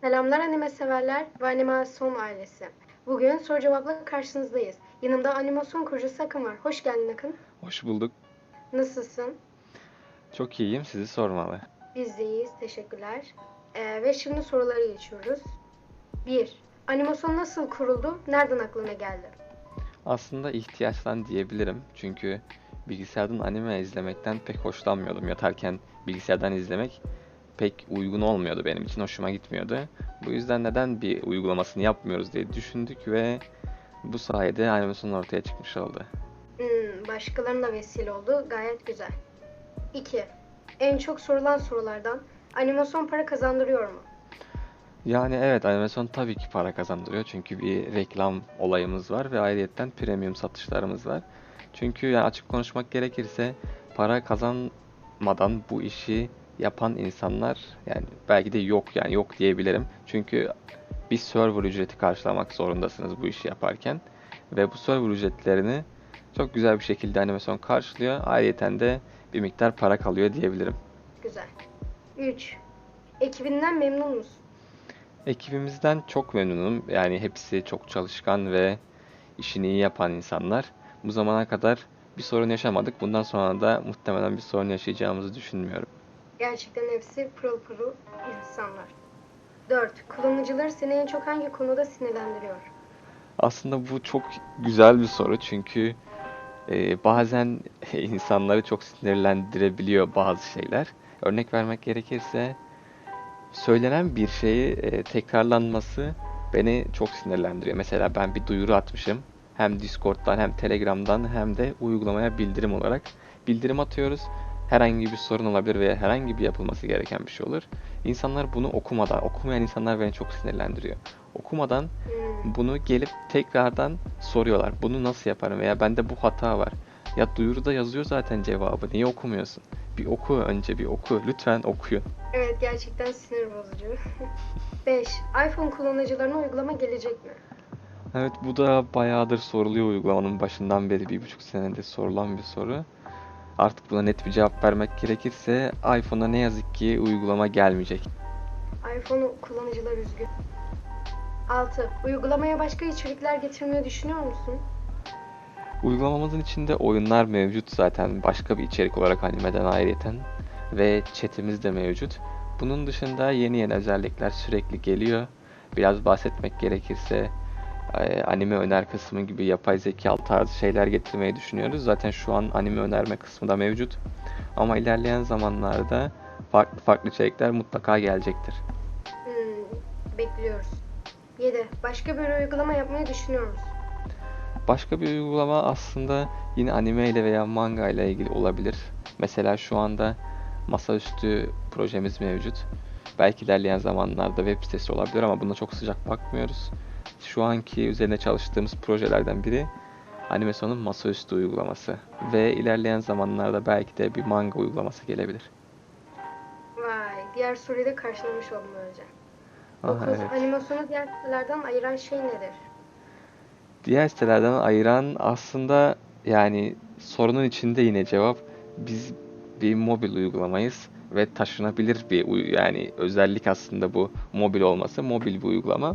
Selamlar anime severler ve animasyon ailesi. Bugün soru cevapla karşınızdayız. Yanımda animasyon kurucusu Akın var. Hoş geldin Akın. Hoş bulduk. Nasılsın? Çok iyiyim. Sizi sormalı. Biz de iyiyiz. Teşekkürler. Ee, ve şimdi sorulara geçiyoruz. 1. Animasyon nasıl kuruldu? Nereden aklına geldi? Aslında ihtiyaçtan diyebilirim. Çünkü bilgisayardan anime izlemekten pek hoşlanmıyordum. Yatarken bilgisayardan izlemek pek uygun olmuyordu benim için. Hoşuma gitmiyordu. Bu yüzden neden bir uygulamasını yapmıyoruz diye düşündük ve bu sayede animasyon ortaya çıkmış oldu. Hmm, başkalarına vesile oldu. Gayet güzel. 2. En çok sorulan sorulardan animasyon para kazandırıyor mu? Yani evet animasyon tabii ki para kazandırıyor. Çünkü bir reklam olayımız var ve ayrıyetten premium satışlarımız var. Çünkü yani açık konuşmak gerekirse para kazanmadan bu işi yapan insanlar yani belki de yok yani yok diyebilirim. Çünkü bir server ücreti karşılamak zorundasınız bu işi yaparken ve bu server ücretlerini çok güzel bir şekilde animasyon karşılıyor. Ayrıyeten de bir miktar para kalıyor diyebilirim. Güzel. 3. Ekibinden memnun musun? Ekibimizden çok memnunum. Yani hepsi çok çalışkan ve işini iyi yapan insanlar. Bu zamana kadar bir sorun yaşamadık. Bundan sonra da muhtemelen bir sorun yaşayacağımızı düşünmüyorum. Gerçekten hepsi pırıl pırıl insanlar. 4. Kullanıcıları seni en çok hangi konuda sinirlendiriyor? Aslında bu çok güzel bir soru çünkü e, bazen insanları çok sinirlendirebiliyor bazı şeyler. Örnek vermek gerekirse söylenen bir şeyi e, tekrarlanması beni çok sinirlendiriyor. Mesela ben bir duyuru atmışım. Hem Discord'dan hem Telegram'dan hem de uygulamaya bildirim olarak bildirim atıyoruz. Herhangi bir sorun olabilir veya herhangi bir yapılması gereken bir şey olur. İnsanlar bunu okumadan, okumayan insanlar beni çok sinirlendiriyor. Okumadan Hmm, bunu gelip tekrardan soruyorlar. Bunu nasıl yaparım veya bende bu hata var. Ya duyuruda yazıyor zaten cevabı. Niye okumuyorsun? Bir oku önce bir oku. Lütfen okuyun. Evet gerçekten sinir bozucu. 5. iPhone kullanıcılarına uygulama gelecek mi? Evet bu da bayağıdır soruluyor uygulamanın başından beri bir buçuk senedir sorulan bir soru. Artık buna net bir cevap vermek gerekirse iPhone'a ne yazık ki uygulama gelmeyecek. iPhone kullanıcılar üzgün. 6. Uygulamaya başka içerikler getirmeyi düşünüyor musun? Uygulamamızın içinde oyunlar mevcut zaten başka bir içerik olarak animeden ayrıyeten ve chatimiz de mevcut. Bunun dışında yeni yeni özellikler sürekli geliyor. Biraz bahsetmek gerekirse anime öner kısmı gibi yapay zeka tarzı şeyler getirmeyi düşünüyoruz. Zaten şu an anime önerme kısmı da mevcut. Ama ilerleyen zamanlarda farklı farklı içerikler mutlaka gelecektir. Hmm, bekliyoruz. 7. Başka bir uygulama yapmayı düşünüyor musun? Başka bir uygulama aslında yine anime ile veya manga ile ilgili olabilir. Mesela şu anda masaüstü projemiz mevcut. Belki ilerleyen zamanlarda web sitesi olabilir ama buna çok sıcak bakmıyoruz. Şu anki üzerine çalıştığımız projelerden biri animasyonun masaüstü uygulaması. Ve ilerleyen zamanlarda belki de bir manga uygulaması gelebilir. Vay, diğer soruyu da karşılamış oldum önce. Aha, 9. evet. Animasyonu diğer sitelerden ayıran şey nedir? Diğer sitelerden ayıran aslında yani sorunun içinde yine cevap biz bir mobil uygulamayız ve taşınabilir bir yani özellik aslında bu mobil olması mobil bir uygulama.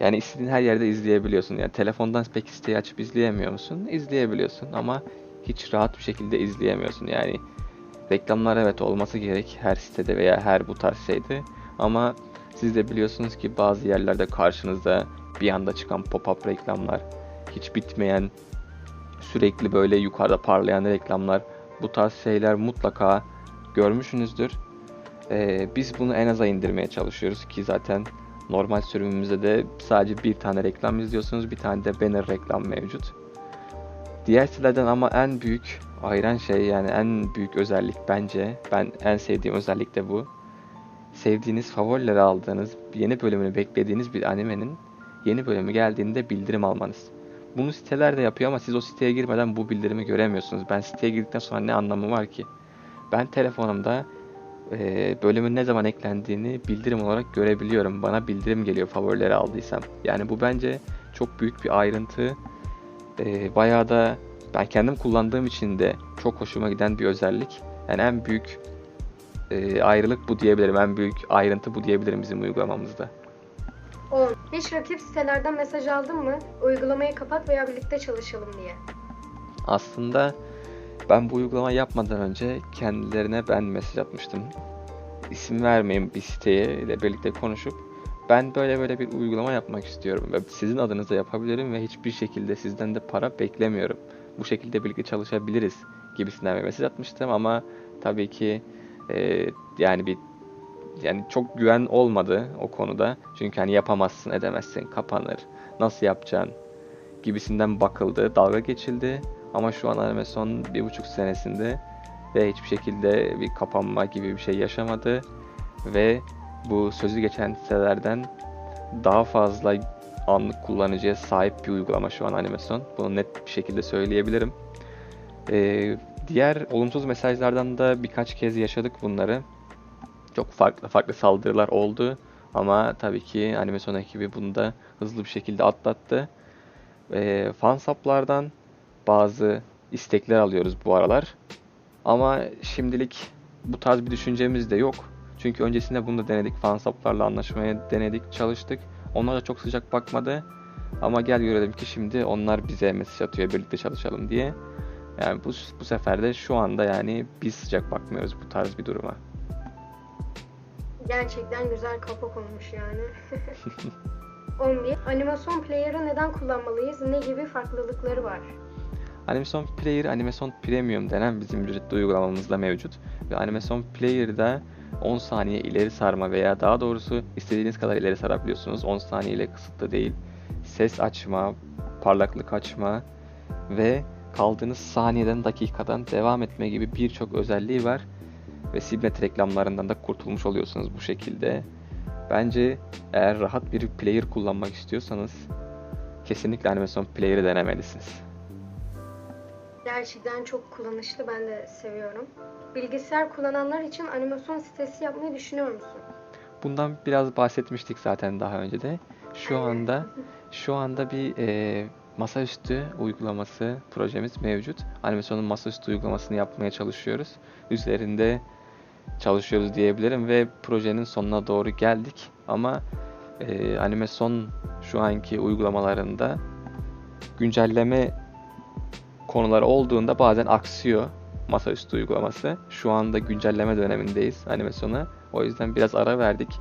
Yani istediğin her yerde izleyebiliyorsun. Yani telefondan pek siteyi açıp izleyemiyor musun? İzleyebiliyorsun ama hiç rahat bir şekilde izleyemiyorsun. Yani reklamlar evet olması gerek her sitede veya her bu tarz şeyde ama siz de biliyorsunuz ki bazı yerlerde karşınıza bir anda çıkan pop-up reklamlar, hiç bitmeyen, sürekli böyle yukarıda parlayan reklamlar, bu tarz şeyler mutlaka görmüşsünüzdür. Ee, biz bunu en aza indirmeye çalışıyoruz ki zaten normal sürümümüzde de sadece bir tane reklam izliyorsunuz, bir tane de banner reklam mevcut. Diğer sitelerden ama en büyük ayıran şey yani en büyük özellik bence, ben en sevdiğim özellik de bu. Sevdiğiniz, favorileri aldığınız, yeni bölümünü beklediğiniz bir animenin yeni bölümü geldiğinde bildirim almanız. Bunu siteler de yapıyor ama siz o siteye girmeden bu bildirimi göremiyorsunuz. Ben siteye girdikten sonra ne anlamı var ki? Ben telefonumda e, bölümün ne zaman eklendiğini bildirim olarak görebiliyorum. Bana bildirim geliyor favorileri aldıysam. Yani bu bence çok büyük bir ayrıntı. E, bayağı da ben kendim kullandığım için de çok hoşuma giden bir özellik. Yani en büyük e, ayrılık bu diyebilirim. En büyük ayrıntı bu diyebilirim bizim uygulamamızda. 10. Hiç rakip sitelerden mesaj aldın mı? Uygulamayı kapat veya birlikte çalışalım diye. Aslında ben bu uygulamayı yapmadan önce kendilerine ben mesaj atmıştım. İsim vermeyeyim bir siteye ile birlikte konuşup ben böyle böyle bir uygulama yapmak istiyorum ve sizin adınıza yapabilirim ve hiçbir şekilde sizden de para beklemiyorum. Bu şekilde birlikte çalışabiliriz gibisinden bir mesaj atmıştım ama tabii ki e, yani bir yani çok güven olmadı o konuda. Çünkü hani yapamazsın, edemezsin, kapanır. Nasıl yapacaksın gibisinden bakıldı, dalga geçildi. Ama şu an anime son bir buçuk senesinde ve hiçbir şekilde bir kapanma gibi bir şey yaşamadı. Ve bu sözü geçen sitelerden daha fazla anlık kullanıcıya sahip bir uygulama şu an Animason. Bunu net bir şekilde söyleyebilirim. Ee, diğer olumsuz mesajlardan da birkaç kez yaşadık bunları. Çok farklı farklı saldırılar oldu. Ama tabii ki Animason ekibi bunu da hızlı bir şekilde atlattı. Ee, fansaplardan bazı istekler alıyoruz bu aralar. Ama şimdilik bu tarz bir düşüncemiz de yok. Çünkü öncesinde bunu da denedik. Fansaplarla anlaşmaya denedik, çalıştık. Onlar da çok sıcak bakmadı. Ama gel görelim ki şimdi onlar bize mesaj atıyor birlikte çalışalım diye. Yani bu, bu sefer de şu anda yani biz sıcak bakmıyoruz bu tarz bir duruma. Gerçekten güzel kapak olmuş yani. 11. Animasyon player'ı neden kullanmalıyız? Ne gibi farklılıkları var? Animation Player, Animation Premium denen bizim ücretli uygulamamızda mevcut. Ve Animation Player'da 10 saniye ileri sarma veya daha doğrusu istediğiniz kadar ileri sarabiliyorsunuz. 10 saniye ile kısıtlı değil. Ses açma, parlaklık açma ve kaldığınız saniyeden dakikadan devam etme gibi birçok özelliği var. Ve Sibnet reklamlarından da kurtulmuş oluyorsunuz bu şekilde. Bence eğer rahat bir player kullanmak istiyorsanız kesinlikle Animation Player'ı denemelisiniz. Gerçekten çok kullanışlı ben de seviyorum. Bilgisayar kullananlar için animasyon sitesi yapmayı düşünüyor musun? Bundan biraz bahsetmiştik zaten daha önce de. Şu Aynen. anda şu anda bir e, masaüstü uygulaması projemiz mevcut. Animasyonun masaüstü uygulamasını yapmaya çalışıyoruz. Üzerinde çalışıyoruz diyebilirim ve projenin sonuna doğru geldik. Ama e, animasyon şu anki uygulamalarında güncelleme konuları olduğunda bazen aksıyor masaüstü uygulaması. Şu anda güncelleme dönemindeyiz animasyona. O yüzden biraz ara verdik.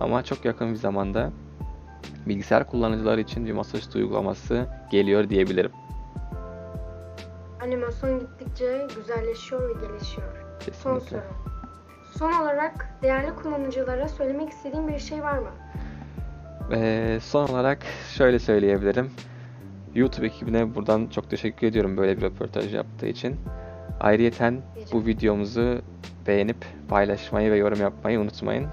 Ama çok yakın bir zamanda bilgisayar kullanıcıları için bir masaüstü uygulaması geliyor diyebilirim. Animasyon gittikçe güzelleşiyor ve gelişiyor. Son Kesinlikle. soru. Son olarak değerli kullanıcılara söylemek istediğin bir şey var mı? Ve son olarak şöyle söyleyebilirim. YouTube ekibine buradan çok teşekkür ediyorum böyle bir röportaj yaptığı için. Ayrıyeten bu videomuzu beğenip paylaşmayı ve yorum yapmayı unutmayın.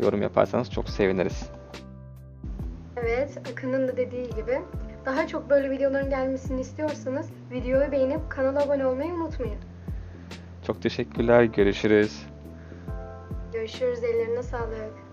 Yorum yaparsanız çok seviniriz. Evet, Akın'ın da dediği gibi daha çok böyle videoların gelmesini istiyorsanız videoyu beğenip kanala abone olmayı unutmayın. Çok teşekkürler. Görüşürüz. Görüşürüz, ellerine sağlık.